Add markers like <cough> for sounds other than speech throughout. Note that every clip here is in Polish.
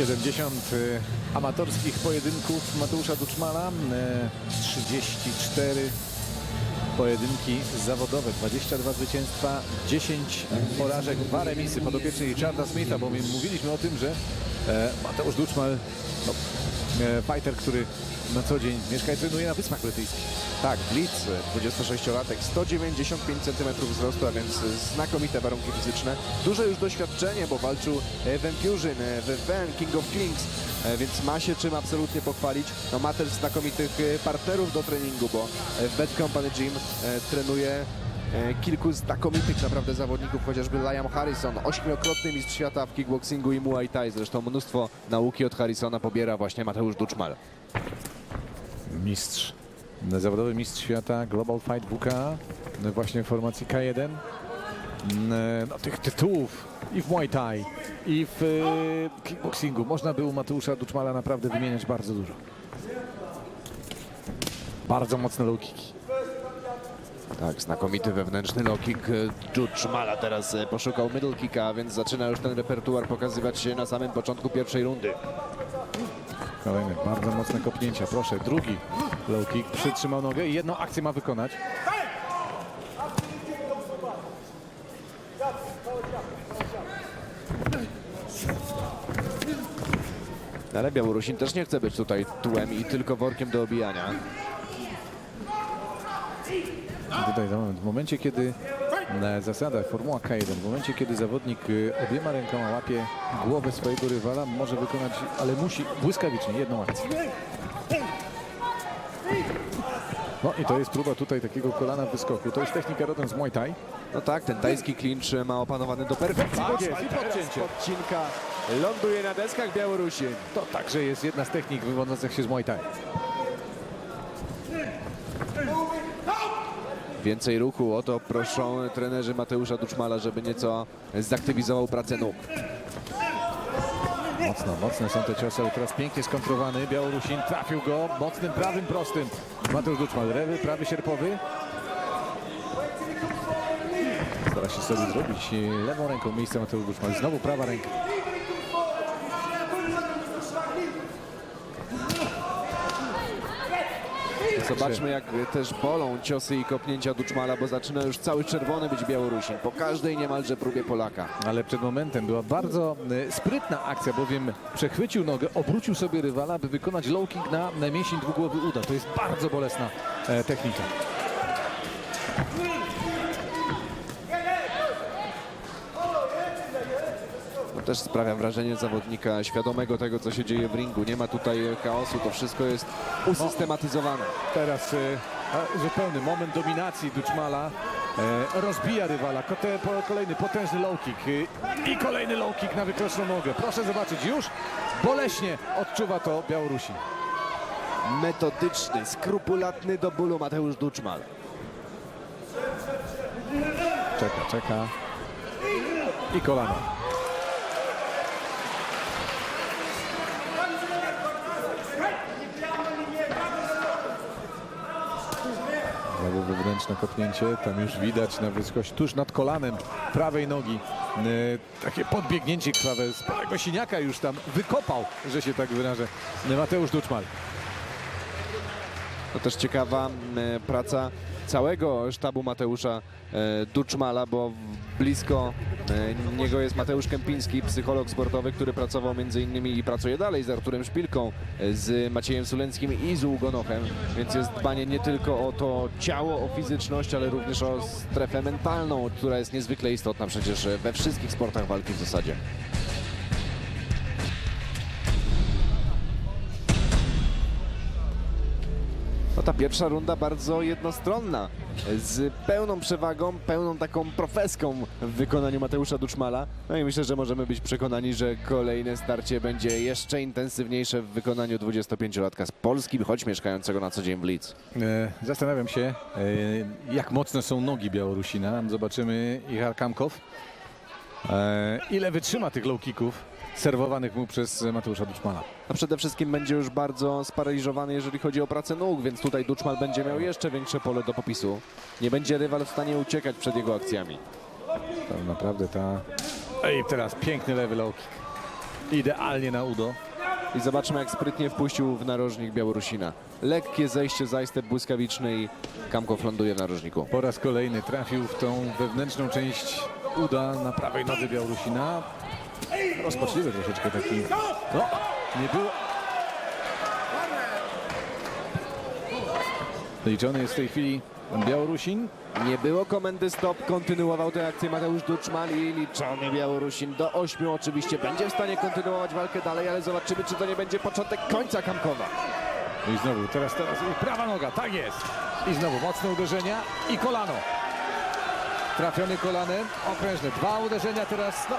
70 y, amatorskich pojedynków Mateusza Duczmala, y, 34 pojedynki zawodowe, 22 zwycięstwa, 10 porażek, dwa remisy podopieczny Richarda Smitha, bo my mówiliśmy o tym, że e, Mateusz Duczmal, no, e, fighter, który na co dzień mieszka i trenuje na Wyspach Brytyjskich. Tak, Blitz, 26-latek, 195 cm wzrostu, a więc znakomite warunki fizyczne. Duże już doświadczenie, bo walczył e, w Enfusion, e, w Ven, King of Kings, e, więc ma się czym absolutnie pochwalić. No ma też znakomitych e, partnerów do treningu, bo e, w Bad Company Gym e, trenuje e, kilku znakomitych naprawdę zawodników, chociażby Liam Harrison, ośmiokrotny mistrz świata w kickboxingu i Muay Thai. Zresztą mnóstwo nauki od Harrisona pobiera właśnie Mateusz Duczmal. Mistrz, zawodowy mistrz świata Global Fight WK, no właśnie w formacji K1. Mm, No, tych tytułów i w Muay Thai, i w e, kickboxingu można by u Mateusza Duczmala naprawdę wymieniać bardzo dużo. Bardzo mocne low kicki. Tak, znakomity wewnętrzny low kick. Dżudżmala teraz e, poszukał middle kicka, więc zaczyna już ten repertuar pokazywać się na samym początku pierwszej rundy. Kolejne bardzo mocne kopnięcia. Proszę, drugi low kick. Przytrzymał nogę i jedną akcję ma wykonać. Ale Białorusin też nie chce być tutaj tułem i tylko workiem do obijania. Tutaj. W momencie, kiedy zasadach Formuła K1, w momencie, kiedy zawodnik y, obiema rękoma łapie głowę swojego rywala, może wykonać, ale musi błyskawicznie jedną akcję. No i to jest próba tutaj takiego kolana w wyskoku. To jest technika rodem z Muay Thai. No tak, ten tajski clinch ma opanowany do perfekcji. Tak jest, i podcięcie. Podcinka ląduje na deskach Białorusin. To także jest jedna z technik wywodzących się z Muay Thai. Więcej ruchu, o to proszą trenerzy Mateusza Duczmala, żeby nieco zaktywizował pracę nóg. Mocno, mocne są te ciosy, teraz pięknie skontrowany. Białorusin trafił go mocnym prawym prostym. Mateusz Duczmal, lewy, prawy sierpowy. Stara się sobie zrobić lewą ręką miejsce Mateusz Duczmal. Znowu prawa ręka. Zobaczmy jak też bolą ciosy i kopnięcia Duczmala, bo zaczyna już cały czerwony być Białorusin. Po każdej niemalże próbie Polaka. Ale przed momentem była bardzo e, sprytna akcja, bowiem przechwycił nogę, obrócił sobie rywala, by wykonać low kick na, na mięsień dwugłowy uda. To jest bardzo bolesna e, technika. Też sprawia wrażenie zawodnika świadomego tego, co się dzieje w ringu. Nie ma tutaj chaosu, to wszystko jest usystematyzowane. Teraz a, zupełny moment dominacji Duczmala. E, rozbija rywala. Kote, po, kolejny potężny low kick. E, I kolejny low kick na wykroczną nogę. Proszę zobaczyć, już boleśnie odczuwa to Białorusin. Metodyczny, skrupulatny do bólu Mateusz Duczmal. Czeka, czeka. I kolano. Znowu wewnętrzne kopnięcie, tam już widać na wysokości, tuż nad kolanem prawej nogi. E, takie podbiegnięcie krwawe, sporego siniaka już tam wykopał, że się tak wyrażę, Mateusz Duczmal. To też ciekawa m, praca całego sztabu Mateusza e, Duczmala, bo blisko e, niego jest Mateusz Kępiński, psycholog sportowy, który pracował między innymi i pracuje dalej z Arturem Szpilką, e, z Maciejem Sulenckim i z Ługonochem, więc jest dbanie nie tylko o to ciało, o fizyczność, ale również o strefę mentalną, która jest niezwykle istotna przecież we wszystkich sportach walki w zasadzie. No ta pierwsza runda bardzo jednostronna, z pełną przewagą, pełną taką profeską w wykonaniu Mateusza Duczmala. No i myślę, że możemy być przekonani, że kolejne starcie będzie jeszcze intensywniejsze w wykonaniu 25-latka z Polski, choć mieszkającego na co dzień w Lidz. E, Zastanawiam się, e, jak mocne są nogi Białorusina. Zobaczymy Ichar Kamkow. E, Ile wytrzyma tych low kicków serwowanych mu przez Mateusza Duczmana. No przede wszystkim będzie już bardzo sparaliżowany, jeżeli chodzi o pracę nóg, więc tutaj Duczmal będzie miał jeszcze większe pole do popisu. Nie będzie rywal w stanie uciekać przed jego akcjami. Naprawdę ta... Ej, teraz piękny lewy low kick. Idealnie na udo. I zobaczmy, jak sprytnie wpuścił w narożnik Białorusina. Lekkie zejście, zajstep błyskawiczny i Kamkow ląduje w narożniku. Po raz kolejny trafił w tą wewnętrzną część uda na prawej nodze Białorusina. Rozpaczliwy troszeczkę taki. No, nie było. Liczony jest w tej chwili Białorusin. Nie było komendy stop, kontynuował tę akcję Mateusz Duczman i liczony Białorusin do ośmiu oczywiście będzie w stanie kontynuować walkę dalej, ale zobaczymy, czy to nie będzie początek końca Kamkowa. No I znowu, teraz, teraz prawa noga, tak jest. I znowu mocne uderzenia i kolano. Trafiony kolanem, okrężne. Dwa uderzenia teraz, no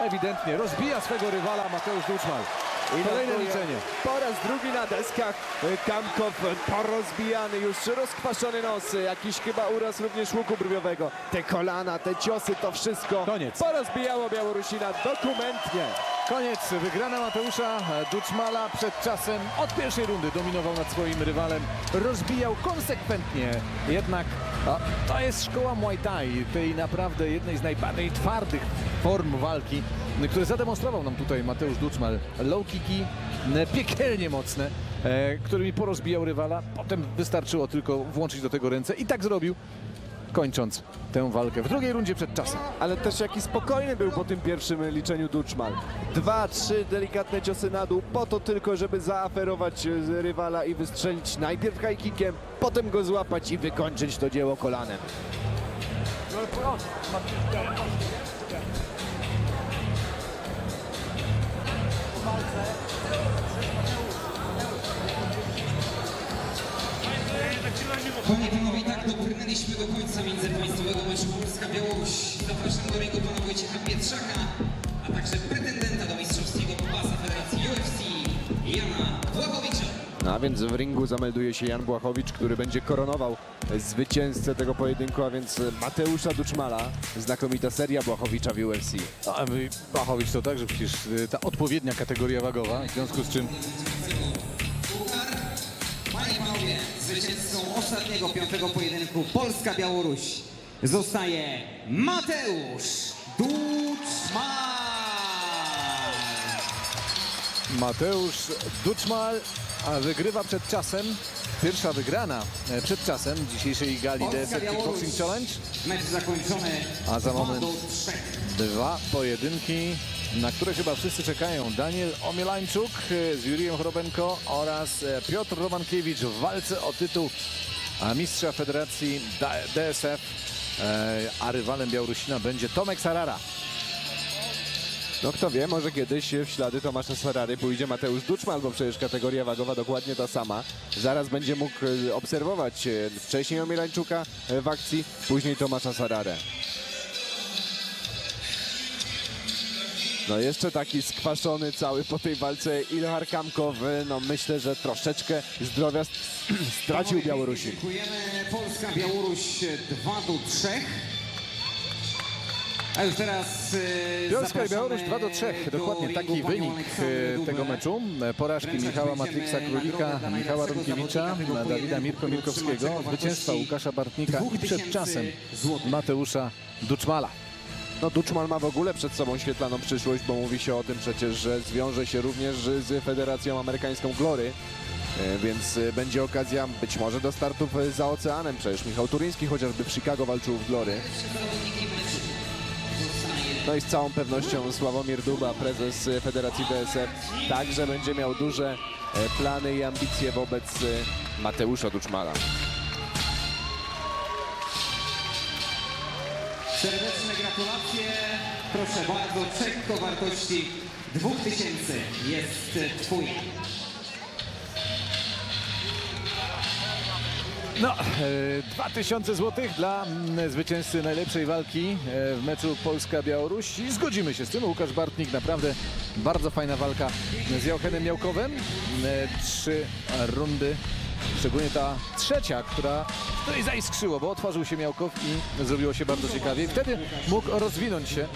ewidentnie rozbija swego rywala Mateusz Duczmal. I Kolejne notuje liczenie. Po raz drugi na deskach e, Kamkow porozbijany, już rozkwaszony nos, e, jakiś chyba uraz również łuku brwiowego. Te kolana, te ciosy, to wszystko Koniec. porozbijało Białorusina dokumentnie. Koniec, wygrana Mateusza Duczmala przed czasem. Od pierwszej rundy dominował nad swoim rywalem, rozbijał konsekwentnie. Jednak a, to jest szkoła Muay Thai, tej naprawdę jednej z najbardziej twardych form walki, które zademonstrował nam tutaj Mateusz Duczmal. Low kicki, n- piekielnie mocne, e, którymi porozbijał rywala. Potem wystarczyło tylko włączyć do tego ręce i tak zrobił, kończąc tę walkę w drugiej rundzie przed czasem. Ale też jaki spokojny był po tym pierwszym liczeniu Duczmal. Dwa, trzy delikatne ciosy na dół, po to tylko, żeby zaaferować e, rywala i wystrzelić najpierw high kickiem, potem go złapać i wykończyć to dzieło kolanem. Panie i panowie, tak dobrnęliśmy do końca międzypaństwowego meczu Polska-Białoruś. Zapraszam do ringu pana Wojciecha Pietrzaka, a także pretendenta do mistrzowskiego pasa Federacji UFC, Jana Błachowicza. No a więc w ringu zamelduje się Jan Błachowicz, który będzie koronował zwycięzcę tego pojedynku, a więc Mateusza Duczmala. Znakomita seria Błachowicza w UFC. No, a my- Bachowicz to także przecież y, ta odpowiednia kategoria wagowa, w związku z czym. Panie panowie, zwycięzcą ostatniego piątego pojedynku Polska-Białoruś zostaje Mateusz Duczman. Mateusz Duczmal a wygrywa przed czasem. Pierwsza wygrana e, przed czasem dzisiejszej gali DSF Kickboxing Challenge. Mecz zakończony A za moment-. Dwa pojedynki, na które chyba wszyscy czekają. Daniel Omielańczuk e, z Jurijem Chrobenko oraz e, Piotr Romankiewicz w walce o tytuł mistrza Federacji DSF, a rywalem Białorusina będzie Tomek Sarara. No kto wie, może kiedyś w ślady Tomasza Sarary pójdzie Mateusz Duczmal, bo przecież kategoria wagowa dokładnie ta sama. Zaraz będzie mógł e, obserwować e, wcześniej Omielańczuka e, w akcji, później Tomasza Sararę. No jeszcze taki skwaszony cały po tej walce Ilhar Kamkow, e, no myślę, że troszeczkę zdrowia st- <clears throat> stracił Białorusin. Dziękujemy. Polska, Białoruś 2 do 3. A już teraz e, Polska i Białoruś 2 do 3. do Dokładnie taki wynik e, tego meczu. E, Porażki Wręczać Michała Matrixa Królika, Michała tego Dawida Mirko Mirkowskiego, zwycięstwa Łukasza Bartnika i przed 2000 czasem złotych. Mateusza Duczmala. No Duczmal ma w ogóle przed sobą świetlaną przyszłość, bo mówi się o tym przecież, że zwiąże się również z Federacją Amerykańską Glory. Więc będzie okazja być może do startów za oceanem. Przecież Michał Turyński chociażby w Chicago walczył w Glory. No i z całą pewnością Sławomir Duba, prezes Federacji DSF, także będzie miał duże e, plany i ambicje wobec e, Mateusza Duczmala. Serdeczne gratulacje. Proszę bardzo, czek wartości 2000 jest twój. No, e, 2000 zł dla mm, zwycięzcy najlepszej walki e, w meczu Polska-Białoruś. I zgodzimy się z tym. Łukasz Bartnik, naprawdę bardzo fajna walka z Jochenem Miałkowem. E, Trzy rundy, szczególnie ta trzecia, która, której zaiskrzyło, bo otworzył się Miałkow i zrobiło się bardzo ciekawie. I wtedy mógł rozwinąć się e,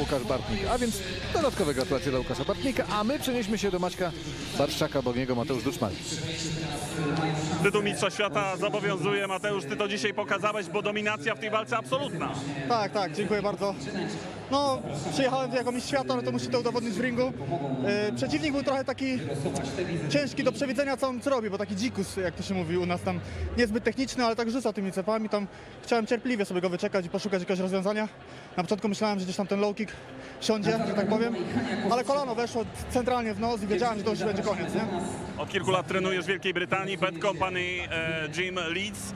Łukasz Bartnik. A więc dodatkowe gratulacje dla Łukasza Bartnika, a my przenieśmy się do Maćka Barszczaka, Bogiego Mateusz Duczmal. Tytuł Mistrza Świata zobowiązuje. Mateusz, ty to dzisiaj pokazałeś, bo dominacja w tej walce absolutna. Tak, tak, dziękuję bardzo. No, przyjechałem tu jako mistrz świata, no to muszę to udowodnić w ringu. E, przeciwnik był trochę taki ciężki do przewidzenia, co on zrobi, bo taki dzikus, jak to się mówi u nas tam, niezbyt techniczny, ale tak rzucał tymi cepami, tam chciałem cierpliwie sobie go wyczekać i poszukać jakiegoś rozwiązania. Na początku myślałem, że gdzieś tam ten low kick siądzie, że tak powiem, ale kolano weszło centralnie w nos i wiedziałem, że to już będzie koniec, nie? Od kilku lat trenujesz w Wielkiej Brytanii, Bad Company e, Gym Leeds,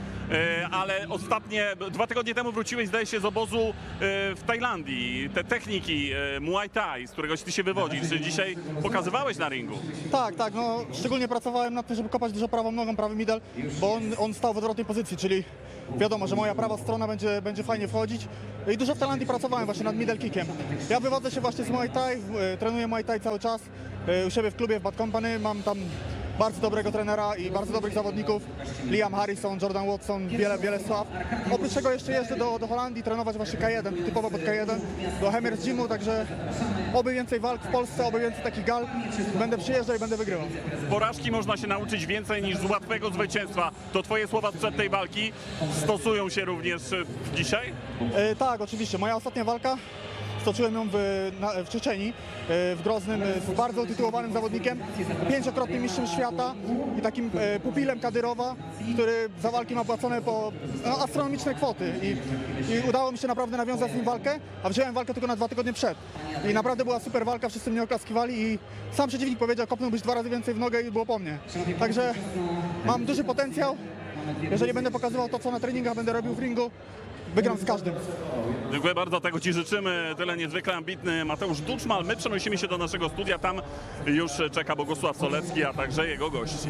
ale ostatnie, dwa tygodnie temu wróciłeś, zdaje się, z obozu e, w Tajlandii. Te techniki e, Muay Thai, z któregoś ty się wywodzisz, czy dzisiaj pokazywałeś na ringu? Tak, tak, no szczególnie pracowałem nad tym, żeby kopać dużo prawą nogą, prawy middle, bo on, on stał w odwrotnej pozycji, czyli wiadomo, że moja prawa strona będzie, będzie fajnie wchodzić. I dużo w Tajlandii pracowałem właśnie nad middle kickiem. Ja wywodzę się właśnie z Muay Thai, e, trenuję Muay Thai cały czas e, u siebie w klubie w Bad Company, mam tam bardzo dobrego trenera i bardzo dobrych zawodników. Liam Harrison, Jordan Watson, wiele, wiele sław. Oprócz tego jeszcze jeżdżę do, do Holandii trenować właśnie K1, typowo pod K1, do Hemmers Gymu, także oby więcej walk w Polsce, oby więcej takich gal. Będę przyjeżdżał i będę wygrywał. Z porażki można się nauczyć więcej niż z łatwego zwycięstwa. To twoje słowa sprzed tej walki stosują się również e, dzisiaj? E, tak, oczywiście. Moja ostatnia walka stoczyłem ją w, na, w Czeczeni, e, w Groznym, e, z bardzo utytułowanym zawodnikiem, pięciokrotnym mistrzem świata i takim e, pupilem Kadyrowa, który za walki ma płacone po no, astronomiczne kwoty. I, I udało mi się naprawdę nawiązać z nim walkę, a wziąłem walkę tylko na dwa tygodnie przed. I naprawdę była super walka, wszyscy mnie oklaskiwali i sam przeciwnik powiedział, kopnąłbyś dwa razy więcej w nogę i było po mnie. Także mam duży potencjał. Jeżeli będę pokazywał to, co na treningach będę robił w ringu, wygram z każdym. Dziękuję bardzo, tego Ci życzymy. Tyle niezwykle ambitny Mateusz Duczmal. My przenosimy się do naszego studia. Tam już czeka Bogusław Solecki, a także jego gości.